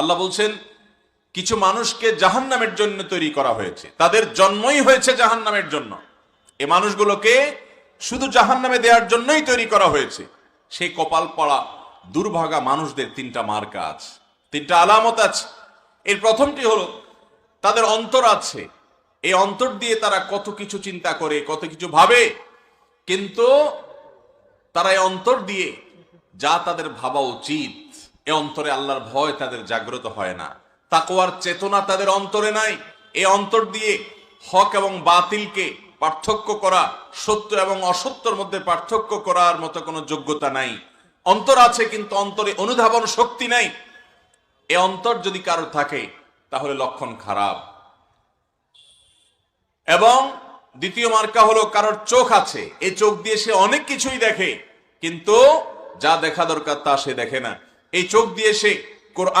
আল্লাহ বলছেন, কিছু মানুষকে জাহান্নামের জন্য তৈরি করা হয়েছে। তাদের জন্মই হয়েছে জাহান্নামের জন্য। এ মানুষগুলোকে শুধু জাহান্নামে দেওয়ার জন্যই তৈরি করা হয়েছে। সেই কপাল পড়া দুর্ভাগা মানুষদের তিনটা মার্কা আছে, তিনটা আলামত আছে। এর প্রথমটি হলো, তাদের অন্তর আছে। এই অন্তর দিয়ে তারা কত কিছু চিন্তা করে, কত কিছু ভাবে, কিন্তু তারা এই অন্তর দিয়ে যা তাদের ভাবা উচিত এ অন্তরে আল্লাহর ভয় তাদের জাগ্রত হয় না। তাকওয়ার চেতনা তাদের অন্তরে নাই। এ অন্তর দিয়ে হক এবং বাতিলকে পার্থক্য করা, সত্য এবং অসত্যর মধ্যে পার্থক্য করার মতো কোনো যোগ্যতা নাই। অন্তর আছে কিন্তু অন্তরে অনুধাবন শক্তি নাই। এ অন্তর যদি কারও থাকে, তাহলে লক্ষণ খারাপ। এবং দ্বিতীয় মার্কা হলো কারোর চোখ আছে। এই চোখ দিয়ে সে অনেক কিছুই দেখে, কিন্তু যা দেখা দরকার তা সে দেখে না। এই চোখ দিয়ে সে কোরআন